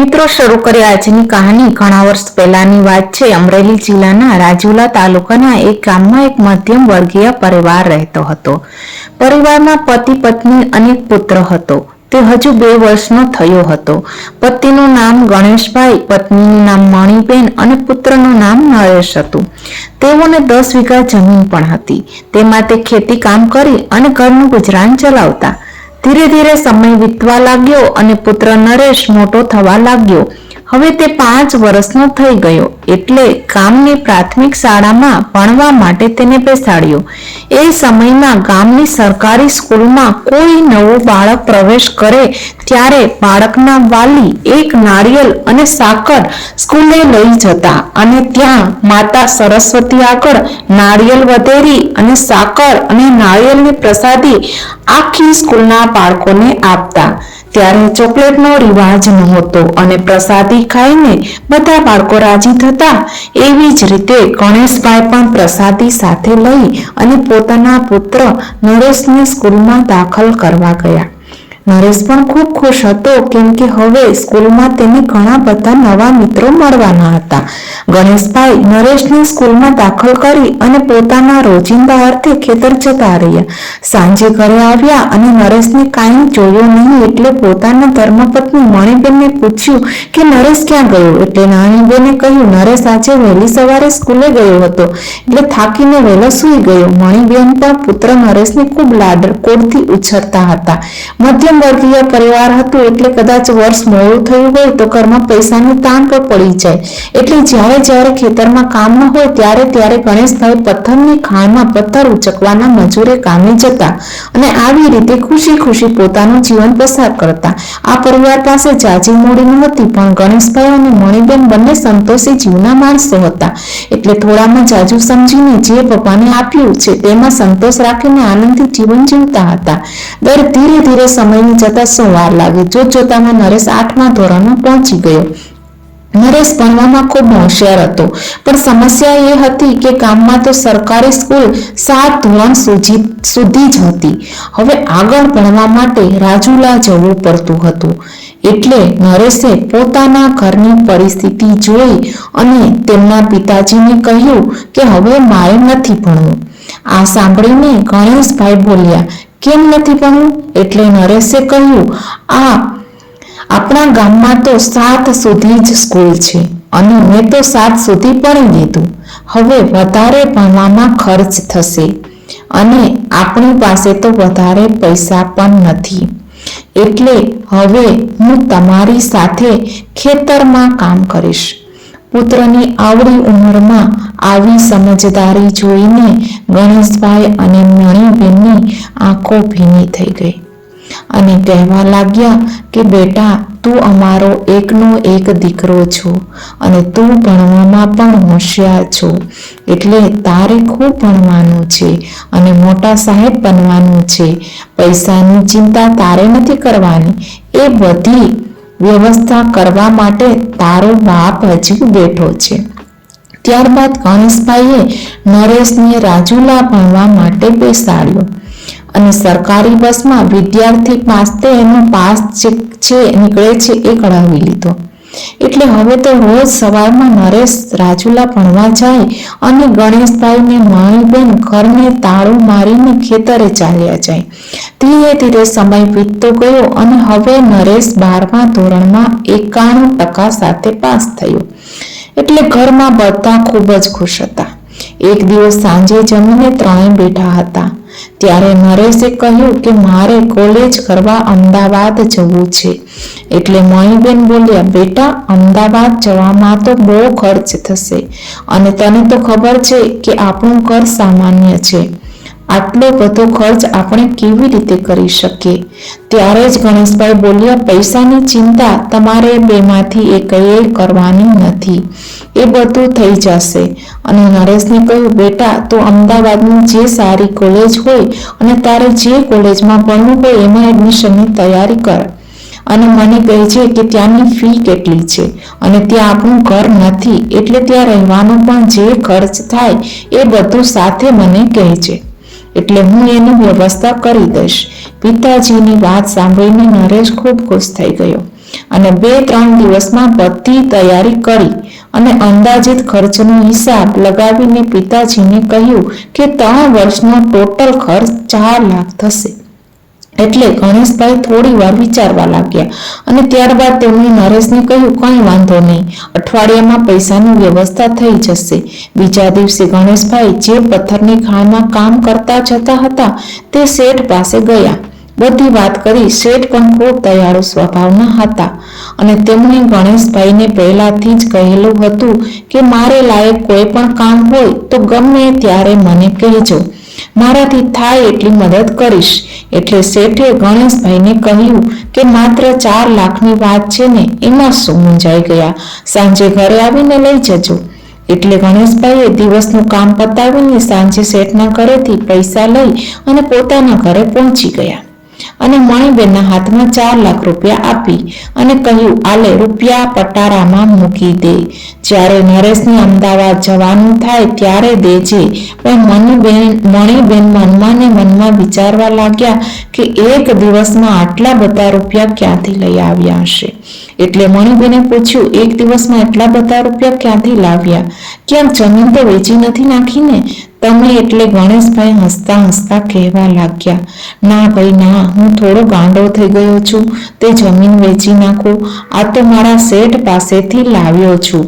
મિત્રો, શરૂ કરી આજની કહાની. ઘણા વર્ષ પહેલાની વાત છે, અમરેલી જિલ્લાના રાજુલા તાલુકાના એક ગામમાં એક મધ્યમ વર્ગીય પરિવાર રહેતો હતો. પરિવારમાં પતિ પત્ની અને પુત્ર હતો. તે હજુ બે વર્ષનો થયો હતો. પતિનું નામ ગણેશભાઈ, પત્નીનું નામ મણિબેન અને પુત્રનું નામ નરેશ હતું. તેઓને દસ વીઘા જમીન પણ હતી. તેમાં તે ખેતી કામ કરી અને ઘરનું ગુજરાન ચલાવતા. ધીરે ધીરે સમય વીતવા લાગ્યો અને પુત્ર નરેશ મોટો થવા લાગ્યો. હવે તે પાંચ વર્ષનો થઈ ગયો, એટલે ગામની પ્રાથમિક શાળામાં ભણવા માટે તેને બેસાડ્યો. એ સમયમાં ગામની સરકારી સ્કૂલમાં કોઈ નવો બાળક પ્રવેશ કરે ત્યારે બાળકના વાલી એક નારિયેલ અને સાકર સ્કૂલે લઈ જતા અને ત્યાં માતા સરસ્વતી આગળ નારિયેલ વધેરી અને સાકર અને નારિયેલની પ્રસાદી આખી સ્કૂલના બાળકોને આપતા. ત્યારે ચોકલેટનો રિવાજ નહોતો અને પ્રસાદી ખાઈને બધા બાળકો રાજી થતા. એવી જ રીતે ગણેશભાઈ પણ પ્રસાદી સાથે લઈ અને પોતાના પુત્ર નરેશને સ્કૂલમાં દાખલ કરવા ગયા. નરેશ પણ ખૂબ ખુશ હતો કેમ કે હવે સ્કૂલમાં તેને ઘણા બધા નવા મિત્રો મળવાના હતા. ગણેશભાઈ નરેશને સ્કૂલમાં દાખલ કરી અને પોતાના રોજિંદા અર્થે ખેતર જતા રહ્યા. સાંજે ઘરે આવ્યા અને નરેશને કાંઈ જોયો નહીં એટલે પોતાના ધર્મપત્ની મણિબેનને પૂછ્યું કે નરેશ ક્યાં ગયો? એટલે નાનીબેને કહ્યું, નરેશ આજે વહેલી સવારે સ્કૂલે ગયો હતો, એટલે થાકીને વહેલો સૂઈ ગયો. મણિબેન પણ પુત્ર નરેશને ખૂબ લાડકોડથી ઉછરતા હતા. મધ્યમ વર્ગીય પરિવાર હતું એટલે કદાચ વર્ષ મોડું થયું હોય તો ઘરમાં પૈસાની તાણ પણ પડી જાય. એટલે જ્યારે જ્યારે ખેતરમાં કામ ન હોય ત્યારે ત્યારે ગણેશભાઈ પથ્થરની ખાણમાં પથ્થર ઉચકવાના મજૂરે કામે જતા અને આવી રીતે ખુશી ખુશી પોતાનું જીવન પસાર કરતા. આ પરિવાર પાસે જાજી મૂડી નહોતી પણ ગણેશભાઈ અને મણિબેન બંને સંતોષી જીવના માણસો હતા. એટલે થોડામાં જાજુ સમજીને જે ભગવાને આપ્યું છે તેમાં સંતોષ રાખીને આનંદથી જીવન જીવતા હતા. દર ધીરે ધીરે સમયની જતા શું વાર લાગી. જોત જોતામાં નરેશ આઠમા ધોરણમાં પહોંચી ગયો. નરેશ ભણવામાં ખૂબ હોશિયાર હતો. પણ સમસ્યા એ હતી કે ગામમાં તો સરકારી સ્કૂલ સાત ધોરણ સુધી જ હતી. હવે આગળ ભણવા માટે રાજુલા જવું પડતું હતું. એટલે નરેશે પોતાના ઘરની પરિસ્થિતિ જોઈ અને તેમના પિતાજીને કહ્યું કે હવે મારે નથી ભણવું. આ સાંભળીને ગણેશભાઈ બોલ્યા કેમ નથી ભણવું એટલે નરેશે કહ્યું, આ આપણા ગામમાં તો સાત સુધી જ સ્કૂલ છે અને મેં તો સાત સુધી ભણી લીધું. હવે વધારે ભણવામાં ખર્ચ થશે અને આપણી પાસે તો વધારે પૈસા પણ નથી. એટલે હવે હું તમારી સાથે ખેતરમાં કામ કરીશ. પુત્રની આવડી ઉંમરમાં આવી સમજદારી જોઈને ગણેશભાઈ અને મણિબેનની આંખો ભીની થઈ ગઈ. અને કહેવા લાગ્યા કે, બેટા, તું અમારો એકનો એક દીકરો છો અને તું ભણવામાં પણ હોશિયાર છો. એટલે તારે ખૂબ ભણવાનું છે અને મોટા સાહેબ બનવાનું છે. પૈસાની ચિંતા તારે નથી કરવાની. એ બધી વ્યવસ્થા કરવા માટે તારો બાપ હજુ બેઠો છે. ત્યારબાદ ગણેશભાઈએ નરેશને રાજુલા ભણવા માટે બેસાડ્યો અને સરકારી બસમાં વિદ્યાર્થી પાસે એનો પાસ જે છે, નીકળે છે એ કઢાવી લીધો. એટલે હવે તો રોજ સવારમાં નરેશ રાજુલા ભણવા જાય અને ગણેશભાઈને માણીબેન ઘરને તાળું મારીને ખેતરે ચાલ્યા જાય. ધીરે ધીરે સમય વીતતો ગયો અને હવે નરેશ બારમા ધોરણમાં એકાણું ટકા સાથે પાસ થયો. એટલે ઘરમાં બધા ખૂબ જ ખુશ હતા. એક દિવસ સાંજે જમીને ત્રણેય બેઠા હતા. ત્યારે નરેશે કહ્યું કે મારે કોલેજ કરવા અમદાવાદ જવું છે. એટલે મણીબેન બોલ્યા, બેટા, અમદાવાદ જવામાં તો બહુ ખર્ચ થશે. અને તને તો ખબર છે કે આપણું ઘર સામાન્ય છે. આટલો બધો ખર્ચ આપણે કેવી રીતે કરી શકીએ? ત્યારે જ ગણેશભાઈ બોલ્યા, પૈસાની ચિંતા તમારે બેમાંથી એકએ કરવાની નથી. એ બધું થઈ જશે. અને નરેશને કહ્યું, બેટા, તો અમદાવાદની જે સારી કોલેજ હોય અને તારે જે કોલેજમાં ભણવું હોય એમાં એડમિશનની તૈયારી કર. અને મને કહે છે કે ત્યાંની ફી કેટલી છે? અને ત્યાં આપણું ઘર નથી, એટલે ત્યાં રહેવાનો પણ જે ખર્ચ થાય એ બધું સાથે મને કહે છે. એટલે હું એની વ્યવસ્થા કરી દઈશ. પિતાજીની વાત સાંભળીને નરેશ ખૂબ ખુશ થઈ ગયો અને બે ત્રણ દિવસમાં બધી તૈયારી કરી અને અંદાજિત ખર્ચનો હિસાબ લગાવીને પિતાજીને કહ્યું કે ત્રણ વર્ષનો ટોટલ ખર્ચ ચાર લાખ થશે. એટલે ગણેશભાઈ થોડી વાર વિચારવા લાગ્યા અને ત્યારબાદ તેમણે નરેશને કહ્યું, કંઈ વાંધો નહીં, અઠવાડિયામાં પૈસાની વ્યવસ્થા થઈ જશે. બીજા દિવસે ગણેશભાઈ જે પથ્થરની ખાણમાં કામ કરતા જતા હતા, તે શેઠ પાસે ગયા. બધી વાત કરી શેઠ પણ ખૂબ દયાળુ સ્વભાવના હતા અને તેમણે ગણેશભાઈને પહેલાથી જ કહેલું હતું કે, મારે લાયક કોઈ પણ કામ હોય તો ગમે ત્યારે મને કહેજો. મારાથી થાય એટલી મદદ કરીશ. એટલે શેઠે ગણેશભાઈને કહ્યું કે માત્ર ચાર લાખની વાત છે ને, એમાં શું મૂંઝાઈ ગયા? સાંજે ઘરે આવીને લઈ જજો. એટલે ગણેશભાઈએ દિવસનું કામ પતાવીને સાંજે શેઠના ઘરેથી પૈસા લઈ અને પોતાના ઘરે પહોંચી ગયા. અને મણીબેનના હાથમાં ચાર લાખ રૂપિયા આપી અને કહ્યું, આલે, રૂપિયા પટારામાં મૂકી દે. જ્યારે નરેશને અમદાવાદ જવાનું થાય ત્યારે દેજે. પણ મણિબેન મણીબેન મનમાં ને મનમાં વિચારવા લાગ્યા કે એક દિવસમાં આટલા બધા રૂપિયા ક્યાંથી લઈ આવ્યા હશે? એટલે મણિબેને પૂછ્યું, એક દિવસમાં એટલા બધા રૂપિયા ક્યાંથી લાવ્યા? ક્યાંક જમીન તો વેચી નથી નાખીને? તમે એટલે ગણેશભાઈ હસતા હસતા કહેવા લાગ્યા, ના ભાઈ, ના, હું થોડો ગાંડો થઈ ગયો છું, તે જમીન વેચી નાખું, આ તો મારા શેઠ પાસેથી લાવ્યો છું.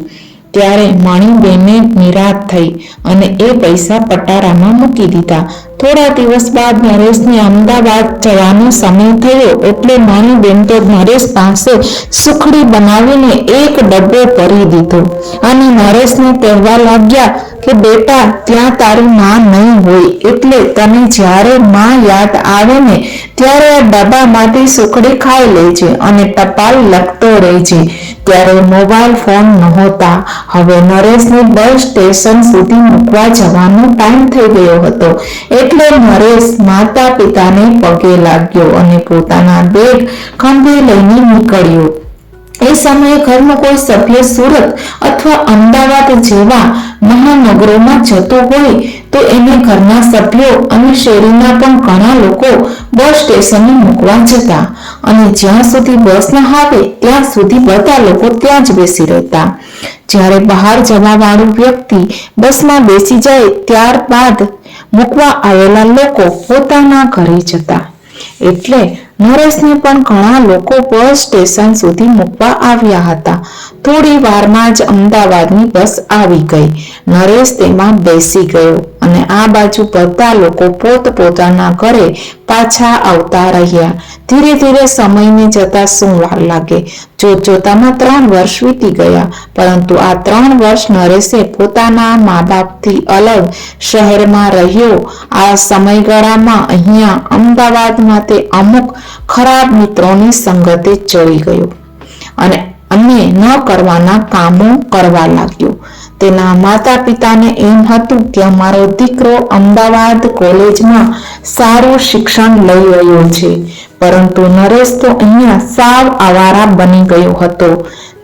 ત્યારે મણિબેને નિરાશ થઈ અને એ પૈસા પટારામાં મૂકી દીધા. થોડા દિવસ બાદ નરેશને અમદાવાદ જવાનો સમય થયો એટલે મણીબેન તો નરેશ પાસે સુખડી બનાવીને એક ડબ્બો ભરી દીધો. અને નરેશને કહેવા લાગ્યા કે, બેટા, ત્યાં તારી માં નહીં હોય, એટલે તને જ્યારે માં યાદ આવે ને, ત્યારે આ ડબ્બામાંથી સુખડી ખાઈ લેજે અને ટપાલ લખતો રહેજે. ત્યારે મોબાઈલ ફોન નહોતા. હવે નરેશને બસ સ્ટેશન સુધી મૂકવા જવાનો ટાઈમ થઈ ગયો હતો. એટલે નરેશ માતા પિતાને પગે લાગ્યો અને પોતાના બેગ ખંભે લઈને નીકળ્યો. એ સમયે ઘરનો કોઈ સભ્ય સુરત અથવા અમદાવાદ જેવા મહાનગરોમાં જતો હોય તો એને ઘરના સભ્યો અને શેરીના પણ ઘણા લોકો બસ સ્ટેશને મૂકવા જતા અને જ્યાં સુધી બસ ના આવે ત્યાં સુધી બધા લોકો ત્યાં જ બેસી રહેતા. જ્યારે બહાર જવા વાળું વ્યક્તિ બસમાં બેસી જાય ત્યારબાદ મૂકવા આવેલા લોકો પોતાના ઘરે જતા. એટલે નરેશને પણ ઘણા લોકો બસ સ્ટેશન સુધી મૂકવા આવ્યા હતા. થોડી વારમાં જ અમદાવાદની બસ આવી ગઈ. નરેશ તેમાં બેસી ગયો. અને આ બાજુ બધા લોકો પોતપોતાના ઘરે પાછા આવતા રહ્યા. ધીરે ધીરે સમયને જતા શું વાર લાગે. જોત જોતામાં ત્રણ વર્ષ વીતી ગયા, પરંતુ આ ત્રણ વર્ષ નરેશે પોતાના મા બાપથી અલગ શહેરમાં રહ્યો. આ સમયગાળામાં અહીંયા અમદાવાદમાં તે અમુક ખરાબ મિત્રોની સંગતે ચડી ગયો. અને અને ન કરવાના કામો કરવા લાગ્યો. તેના માતા પિતાને એમ હતું કે અમારો દીકરો અમદાવાદ કોલેજમાં સારું શિક્ષણ લઈ રહ્યો છે, પરંતુ નરેશ તો અહીંયા સાવ આવારા બની ગયો હતો.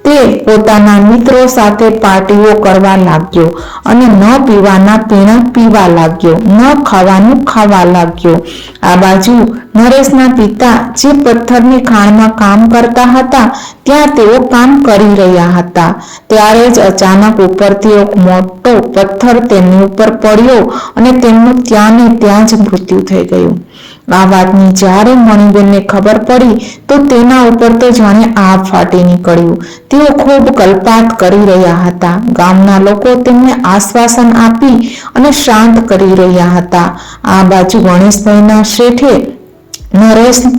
તે પોતાના મિત્રો સાથે પાર્ટીઓ કરવા લાગ્યો અને ન પીવાના પીણા પીવા લાગ્યો, ન ખાવાનું ખાવા લાગ્યો. આ બાજુ નરેશના પિતા જે પથ્થરની ખાણમાં કામ કરતા હતા, ત્યાં તેઓ કામ કરી રહ્યા હતા. ત્યારે જ અચાનક ઉપરથી એક મોટો પથ્થર તેમની ઉપર પડ્યો અને તેમનું ત્યાં ને ત્યાં જ મૃત્યુ થઈ ગયું. આ વાતની જ્યારે મણિબેનને ખબર પડી, તો તેના ઉપર તો જાણે આગ ફાટી નીકળ્યું. તેઓ ખૂબ કલ્પાત કરી રહ્યા હતા. ગામના લોકો તેમને આશ્વાસન આપી અને શાંત કરી રહ્યા હતા. આ બાજુ ગણેશભાઈના શેઠે નરેશને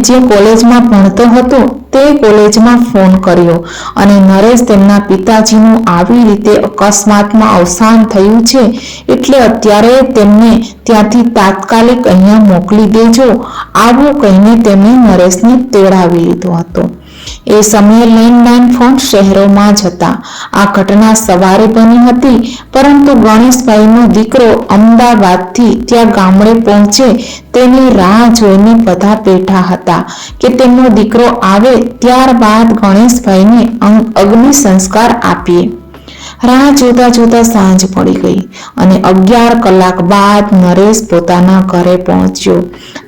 જે કોલેજમાં ભણતો હતો તે કોલેજમાં ફોન કર્યો અને નરેશ તેમના પિતાજીનું આવી રીતે અકસ્માતમાં અવસાન થયું છે એટલે અત્યારે તેમને ત્યાંથી તાત્કાલિક અહીંયા મોકલી દેજો, આવું કહીને તેમણે નરેશને તેડાવી લીધો હતો. એ સમયે લેન્ડલાઇન ફોન શહેરોમાં જ હતા. આ ઘટના સવારે બની હતી, પરંતુ ગણેશભાઈનો દીકરો અમદાવાદથી ત્યાં ગામડે પહોંચે તેની રાહ જોઈને બધા બેઠા હતા કે તેમનો દીકરો આવે ત્યારબાદ ગણેશભાઈને અગ્નિ સંસ્કાર આપીએ. રાહ જોતા જોતા સાંજ પડી ગઈ અને અગિયાર કલાક બાદ નરેશ પોતાના ઘરે પહોંચ્યો.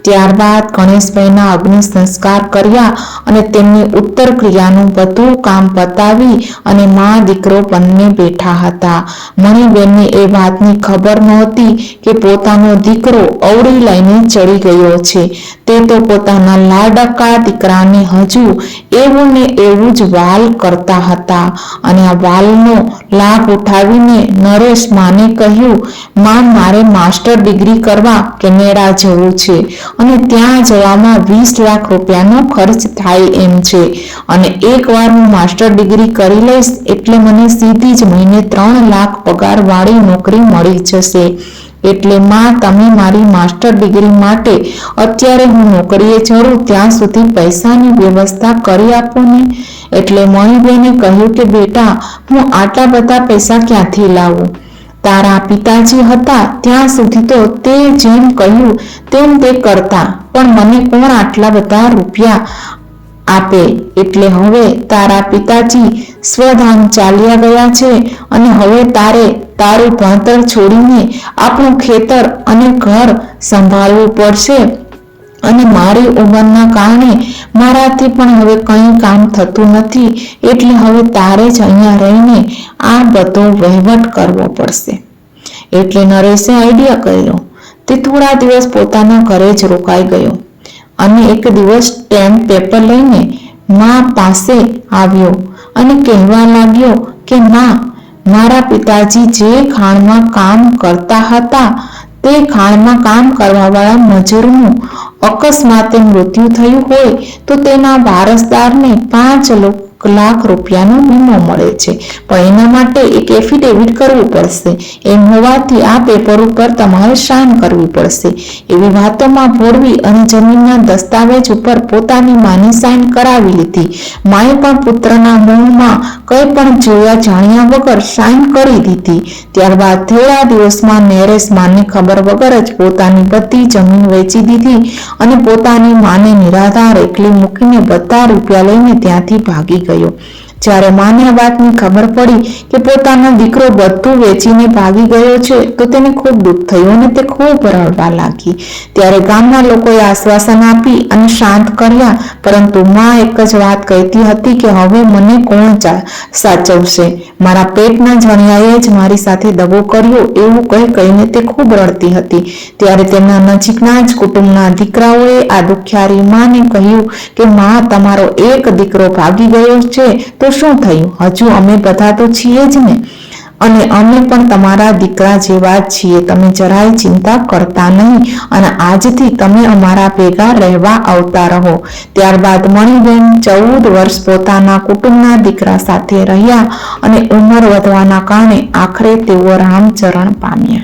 ત્યારબાદ ગણેશભાઈના અગ્નિ સંસ્કાર કર્યા અને તેમની ઉત્તર ક્રિયાનું બધું કામ પતાવી અને મા દીકરો બંને બેઠા હતા. મણિબેનને એ વાતની ખબર નહોતી કે પોતાનો દીકરો અવળી લઈને ચડી ગયો છે. તે તો પોતાના લાડકા દીકરાને હજુ એવું ને એવું જ વાલ કરતા હતા અને આ વાલનો લાભ ઉઠાવીને નરેશ માને કહ્યું માં મારે માસ્ટર ડિગ્રી કરવા કેનેડા જવું છે અને ત્યાં જવામાં વીસ લાખ રૂપિયાનો ખર્ચ થાય એમ છે. અને એકવાર હું માસ્ટર ડિગ્રી કરી લઈશ એટલે મને સીધી જ મહિને ત્રણ લાખ પગારવાળી નોકરી મળી જશે. એટલે માં, તમે મારી માસ્ટર ડિગ્રી માટે અત્યારે હું નોકરીએ ચડું ત્યાં સુધી પૈસાની વ્યવસ્થા કરી આપો ને. એટલે મણીબેને કહ્યું કે, બેટા, હું આટલા બધા પૈસા ક્યાંથી લાવું? તારા પિતાજી હતા ત્યાં સુધી તો તે જેમ કહ્યું, તેમ તે કરતા. પણ મને કોણ આટલા બધા રૂપિયા આપે? એટલે હવે તારા પિતાજી સ્વધામ ચાલ્યા ગયા છે અને હવે તારે તારું ભણતર છોડીને આપણું ખેતર અને ઘર સંભાળવું પડશે. અને મારી ઉંમરના કારણે મારાથી પણ હવે કંઈ કામ થતું નથી. એટલે હવે તારે જ અહીંયા રહીને આ બધો વહીવટ કરવો પડશે. એટલે નરેશે આઈડિયા કર્યો. તે થોડા દિવસ પોતાના ઘરે જ રોકાઈ ગયો. અને એક દિવસ સ્ટેમ્પ પેપર લઈને મા પાસે આવ્યો અને કહેવા લાગ્યો કે, મા મારા પિતાજી જે ખાણમાં કામ કરતા હતા, તે ખાણમાં કામ કરવાવાળા મજૂરનું અકસ્માતે મૃત્યુ થયું હોય, તો તેના વારસદારને પાંચ લાખ રૂપિયાનો વીમો મળે છે. પણ એના માટે એક એફિડેવિટ કરવું પડશે. એમ હોવાથી આ પેપર ઉપર તમારે સાઇન કરવી પડશે. એવી વાતોમાં ભોળવી અને જમીનના દસ્તાવેજ ઉપર પોતાની માની સાઇન કરાવી લીધી. માએ પણ પુત્રના મોંમાં કંઈ પણ જોયા જાણ્યા વગર સાઇન કરી દીધી. ત્યારબાદ થોડા દિવસમાં નેરેશ માને ખબર વગર જ પોતાની બધી જમીન વેચી દીધી અને પોતાની માને નિરાધાર એકલી મૂકીને બધા રૂપિયા લઈને ત્યાંથી ભાગી ગયો જ્યારે માને આ વાતની ખબર પડી કે પોતાનો દીકરો બધું વેચીને ભાગી ગયો છે, તો તેને ખૂબ દુઃખ થયું અને તે ખૂબ રડવા લાગી. ત્યારે ગામના લોકોએ આશ્વાસન આપી અને શાંત કર્યા, પરંતુ માં એક જ વાત કહેતી હતી કે હવે મને કોણ સાચવશે? મારા પેટના જણિયાએ જ મારી સાથે દગો કર્યો એવું કહી કહીને તે ખૂબ રડતી હતી. ત્યારે તેમના નજીકના જ કુટુંબના દીકરાઓએ આ દુખિયારી માને કહ્યું કે, માં, તમારો એક દીકરો ભાગી ગયો છે તો શું થયું? હજુ અમે બધા તો છીએ જ ને. અને અમે પણ તમારા દીકરા જેવા જ છીએ. તમે જરાય ચિંતા કરતા નહીં. અને આજથી તમે અમારા ભેગા રહેવા આવતા રહો. ત્યારબાદ મણિબેન ચૌદ વર્ષ પોતાના કુટુંબના દીકરા સાથે રહ્યા અને ઉંમર વધવાના કારણે આખરે તેઓ રામચરણ પામ્યા.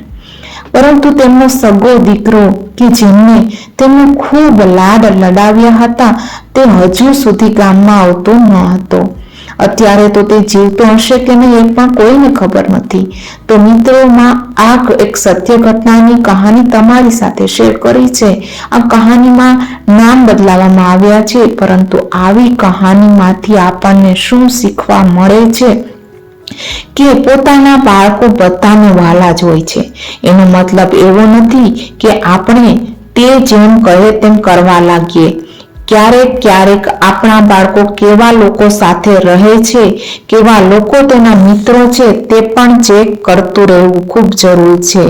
પરંતુ તેમનો સગો દીકરો કે જેમને તેમને ખૂબ લાડ લડાવ્યા હતા, તે હજુ સુધી ગામમાં આવતો ન હતો. અત્યારે તો તે જીવતો હશે કે નહીં એ પણ કોઈને ખબર નથી. તો મિત્રોમાં આ એક સત્ય ઘટનાની કહાની તમારી સાથે શેર કરી છે. આ કહાનીમાં નામ બદલાવવામાં આવ્યા છે, પરંતુ આવી કહાનીમાંથી આપણને શું શીખવા મળે છે? કે પોતાના બાળકો બધાનો વાલા જ હોય છે. એનો મતલબ એવો નથી કે આપણે તે જેમ કહે તેમ કરવા લાગીએ. ક્યારેક ક્યારેક આપણા બાળકો કેવા લોકો સાથે રહે છે, કેવા લોકો તેના મિત્રો છે તે પણ ચેક કરતું રહેવું ખૂબ જરૂરી છે.